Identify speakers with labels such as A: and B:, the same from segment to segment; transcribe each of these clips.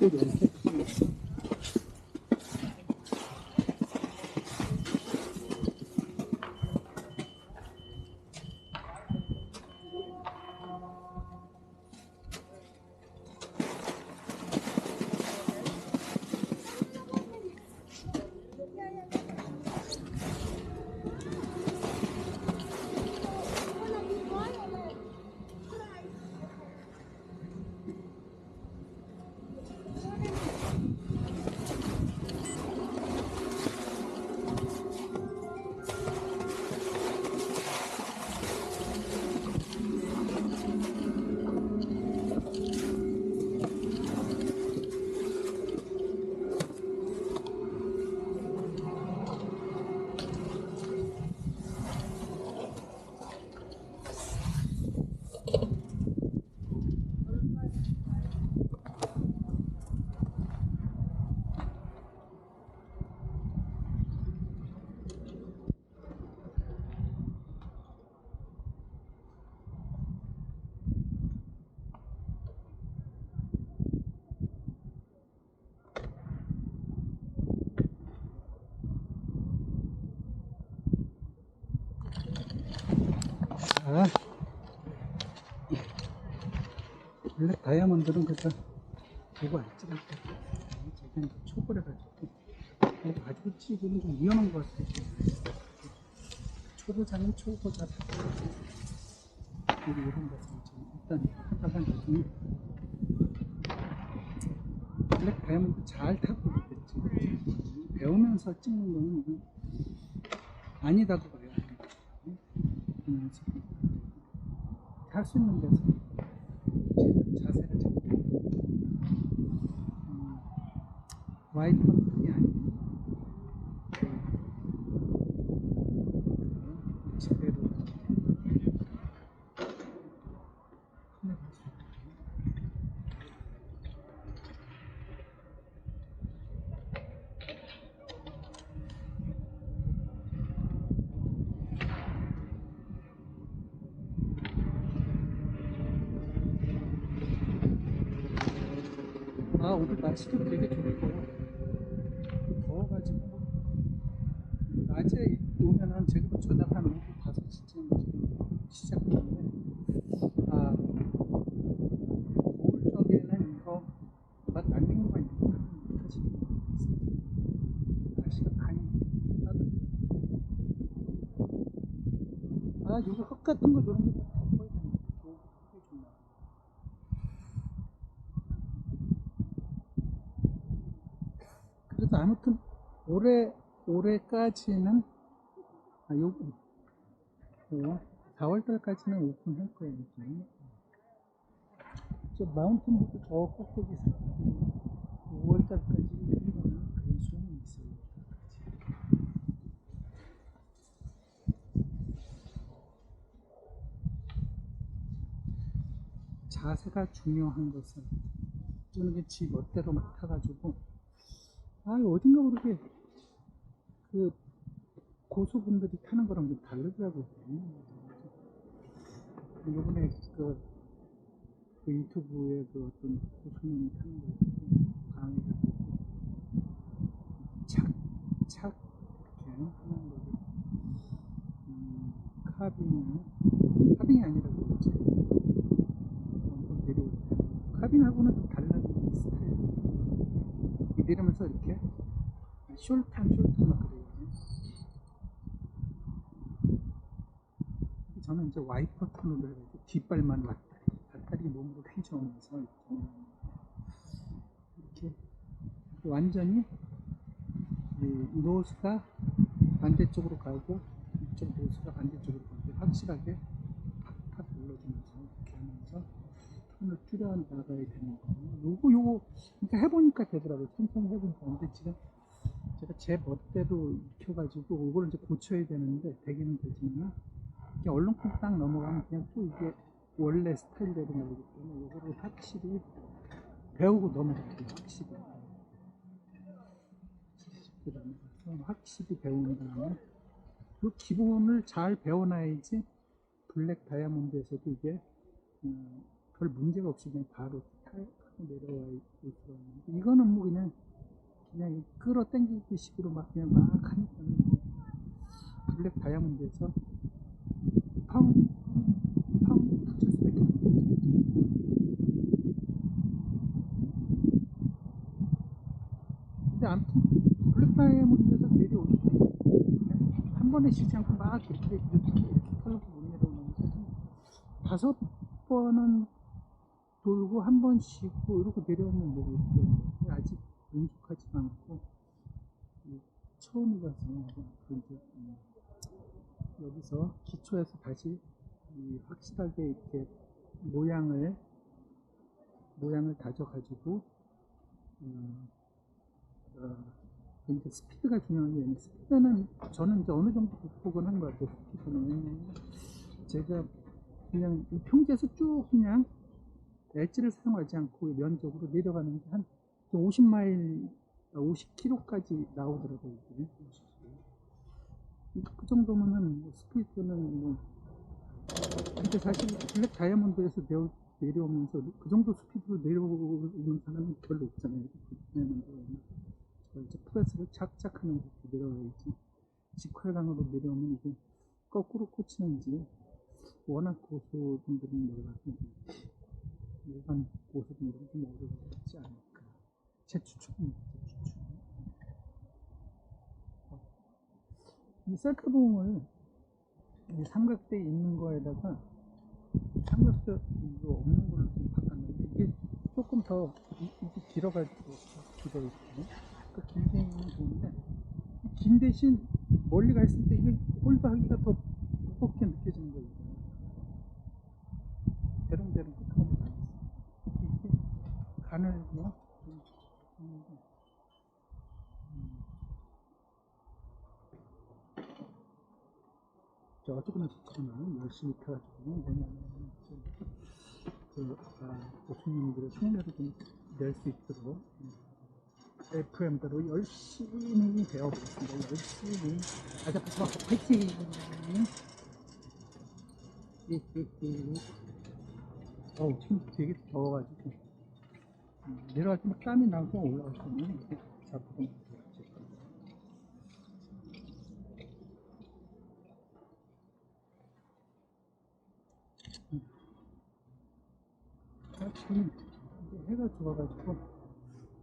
A: Gracias. 자, 블랙 다이아몬드는 찍을 때 제가 이제 초벌해 가지고 이거 가지고 찍으면 좀 위험한 것 같아요. 초보자는 초보자 우리 이런 것은 좀 일단 하다가 나중에 블랙 다이아몬드 잘 타고 있겠지. 배우면서 찍는 거는 아니다고 봐요. 할 수 있는 데서 자세를 잡고 음, 와이퍼는 그게 아니에요. 그 제대로 카메라 아 오늘 날씨도 되게 좋고 더워가지고. 낮에 오면은 지금 저녁 한 오후 5시쯤 지금 시작했는데 아 겨울 쪽에는 이거 막 런닝만 입고 사실 날씨가 많이 따뜻해요 아 요거 흙 같은 거 저런 거 덮어야 되는데 저 흙이 좀 나. 아무튼 올해 올해까지는 아, 요, 요 4월 달까지는 오픈할 거예요. 이제. 저 마운틴부터 저 꼭대기에서 5월 달까지 열리는 그런 소문이 있어요. 자세가 중요한 것은 저는 지 멋대로 막 타가지고 아 어딘가 모르게 그 고수분들이 타는 거랑 좀 다르더라고요. 요번에 그, 그 유튜브에 그 어떤 고수님이 타는 거 강의를 듣고 착착 이렇게 하는 거를 음, 카빙을 카빙이 아니라 그러지. 어, 내려올 때. 카빙하고는 좀 내리면서 이렇게? 숄탄 숄탄 막 그래요. 저는 이제 와이퍼 톤으로 해가지고 뒷발만 왔다리 뒷다리 몸으로 휘저으면서 이렇게, 이렇게 완전히 이 노스가 반대쪽으로 가고 이쪽 노스가 반대쪽으로 가고 확실하게 팍팍 눌러주면서 이렇게 하면서 톤을 줄여 나가야 되는 거예요. 요거 요거 그러니까 해보니까 되더라고요. 천천히 해보니까 근데 지금 제가 제 멋대로 익혀가지고 이걸 이제 고쳐야 되는데 되기는 되지만 이게 얼렁쿵 딱 넘어가면 그냥 또 이게 원래 스타일대로 나오기 때문에 이거를 확실히 배우고 넘어가야 돼요. 확실히. 그래서 확실히 배운 다음에 그 기본을 잘 배워놔야지 블랙 다이아몬드에서도 이게 음, 별 문제가 없이 그냥 바로 탈, 내려와 있는데 이거는 뭐 그냥 그냥 끌어 당기기 식으로 막 그냥 막 하니까 뭐 블랙 다이아몬드에서 펑, 펑 붙일 수밖에 거죠. 근데 아무튼 블랙 다이아몬드에서 그냥 한 번에 쉬지 않고 막 이렇게 이렇게 이렇게 털고 못 내려오는데 한 다섯 번은 돌고 한 번 쉬고 이러고 내려오는 모고 있어요. 아직 능숙하지도 않고 이 처음이라서 그런데 음, 여기서 기초에서 다시 이 확실하게 이렇게 모양을 모양을 다져가지고 음, 어, 이제 스피드가 중요한 게 아니라 스피드는 저는 이제 어느 정도 극복은 한 것 같아요. 스피드는 제가 그냥 이 평지에서 쭉 그냥 엣지를 사용하지 않고 면적으로 내려가는 게 한 50마일, 50km까지 나오더라고요. 이게. 그 정도면은 뭐 스피드는 뭐 근데 사실 블랙 다이아몬드에서 내려, 내려오면서 그 정도 스피드로 내려오는 사람은 별로 없잖아요. 이제 프레스를 착착 하는 것도 내려와야지. 직활강으로 내려오면 이게 거꾸로 꽂히는지 워낙 고수분들은 내려가서 일반 고수분들은 좀 어려웠지 않을까. 제 추측입니다. 제 추측. 이 셀카봉을 이 삼각대 있는 거에다가 삼각대 이거 없는 걸로 좀 바꿨는데 이게 조금 더 이- 이게 길어가지고 길어 있고 그 길게 있는 좋은데 이긴 대신 멀리 가 있을 때 이게 홀드하기가 더 무겁게 느껴지는 거예요. 대롱대롱 끝하고 다 있어. 이게 하는데, 음. 저쪽은 저쪽은 열심히 펴가지고 뭐냐면 그 아, 교수님들의 흉내를 좀 낼 수 있도록 FM대로 열심히 배워보겠습니다. 열심히 아자 파이팅! 어우 지금 되게 더워가지고 음, 내려갈 때막 땀이 나서 올라갈 때는 이렇게 잡고 아, 지금 해가 좋아가지고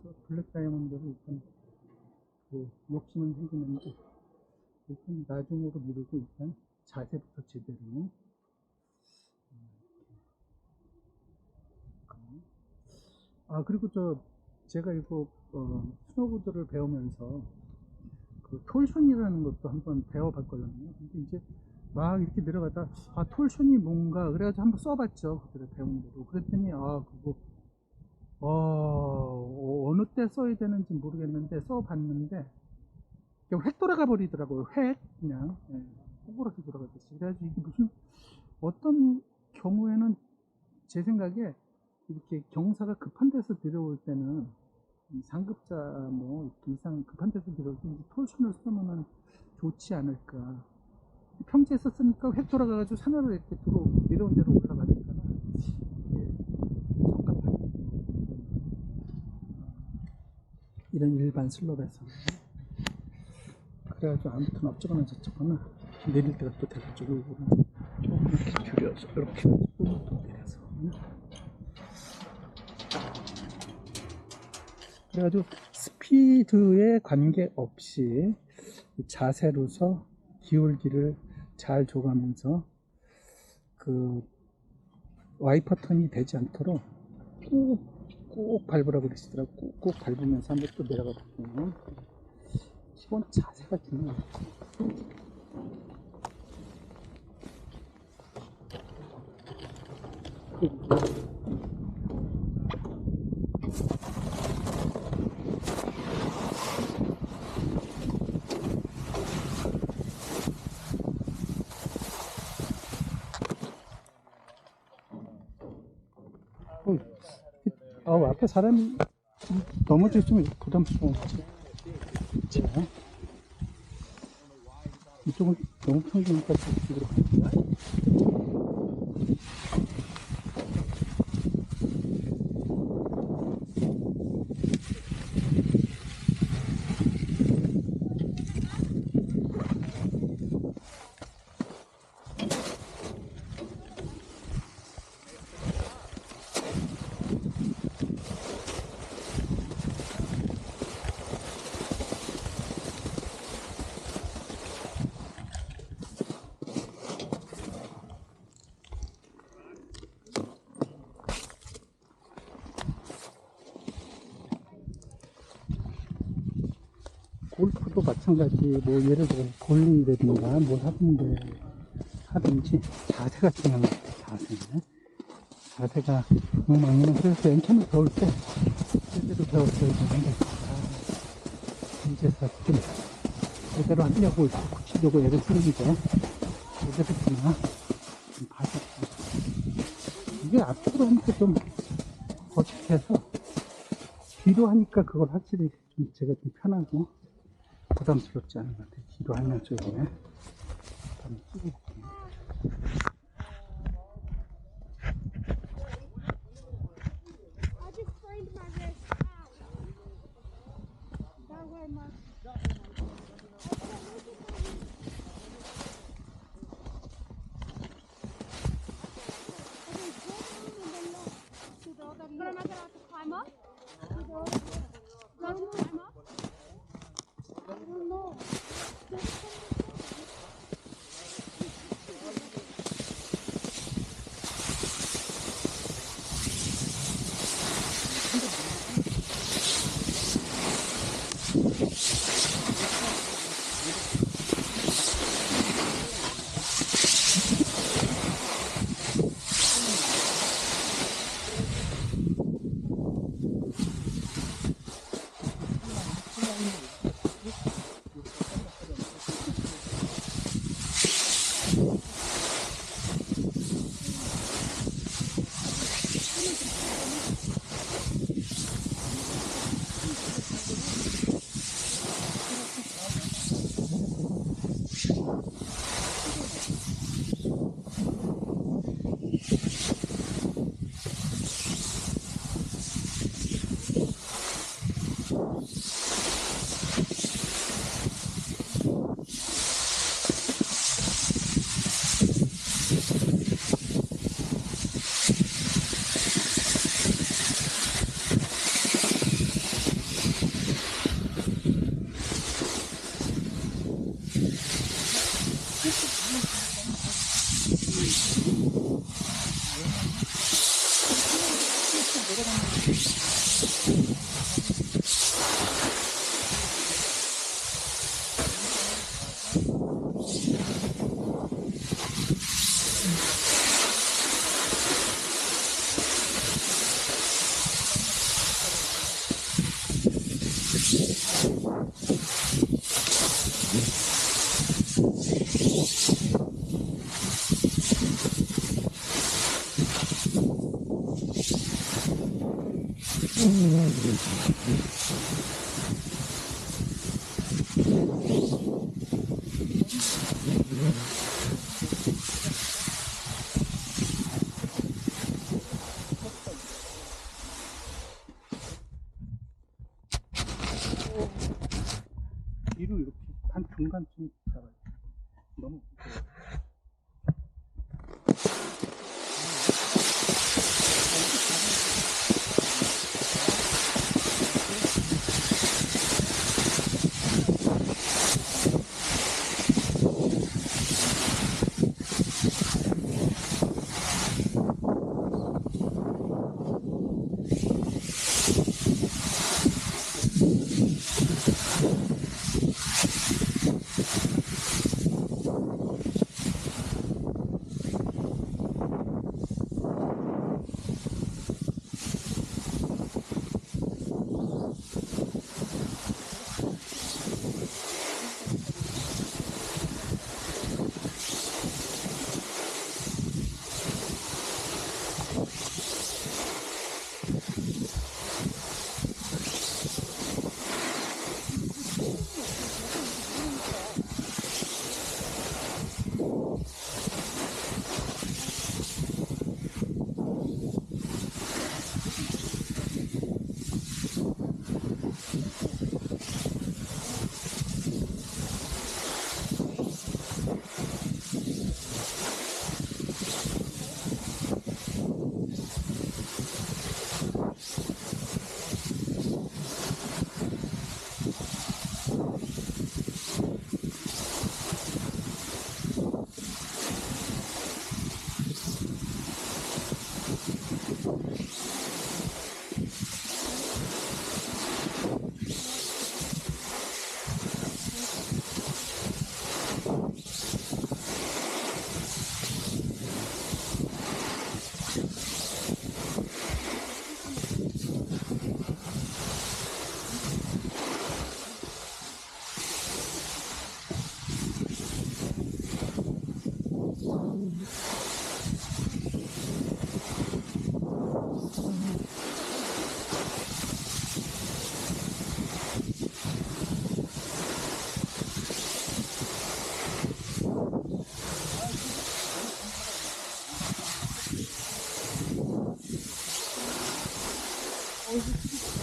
A: 저 블랙 다이아몬드를 일단 그 욕심은 생기는데 일단 나중으로 미루고 일단 자세부터 제대로 음, 이렇게. 아 그리고 저 제가 이거 어, 스노보드를 배우면서 그 톨션이라는 것도 한번 배워봤거든요. 근데 이제 막 이렇게 내려가다 아 톨션이 뭔가 그래가지고 한번 써봤죠. 그들의 배운 대로. 그랬더니 아 그거 어, 어느 때 써야 되는지 모르겠는데 써봤는데 그냥 획 돌아가 버리더라고요. 획 그냥 예, 호구라기 돌아가듯이. 그래가지고 이게 무슨 어떤 경우에는 제 생각에 이렇게 경사가 급한 데서 내려올 때는 이 상급자 뭐 이상 급한 데서 내려올 때 이제 톨션을 쓰면은 좋지 않을까. 평지에서 쓰니까 획 돌아가가지고 산으로 이렇게 들어 내려온 대로 올라가니까 이게 적합하죠. 이런 일반 슬롭에서 그래가지고 아무튼 어쩌거나 저쩌거나 내릴 때가 또 돼가지고 조금 이렇게 줄여서 이렇게 그래가지고 스피드에 관계없이 이 자세로서 기울기를 잘 줘가면서 그 와이퍼 턴이 되지 않도록 꾹, 꾹 밟으라고 그러시더라고. 꾹, 꾹 밟으면서 한번 또 내려가 볼게요. 기본 자세가 중요해요. 어, 아, 앞에 사람이 넘어져 있으면 부담스러워지. 자, 이쪽은 너무 평지니까 저쪽으로 갈게요. 골프도 마찬가지 뭐 예를 들어 볼링이라든가 뭘 하든지 하든지 자세가 중요한 것 같아요 자세는 자세가 너무 막히는 그래서 맨 처음에 배울 때 제대로 배웠어야 되는데 아, 이제서 좀 제대로 하려고 고치려고 애를 쓰는데 제대로 되나. 좀 봐서 이게 앞으로 하니까 좀 어색해서 뒤로 하니까 그걸 확실히 좀 제가 좀 편하고 부담스럽지 않은 것 같아요. 뒤로 하면서 이제 한번
B: 뒤로
C: おいし
A: い。Oh,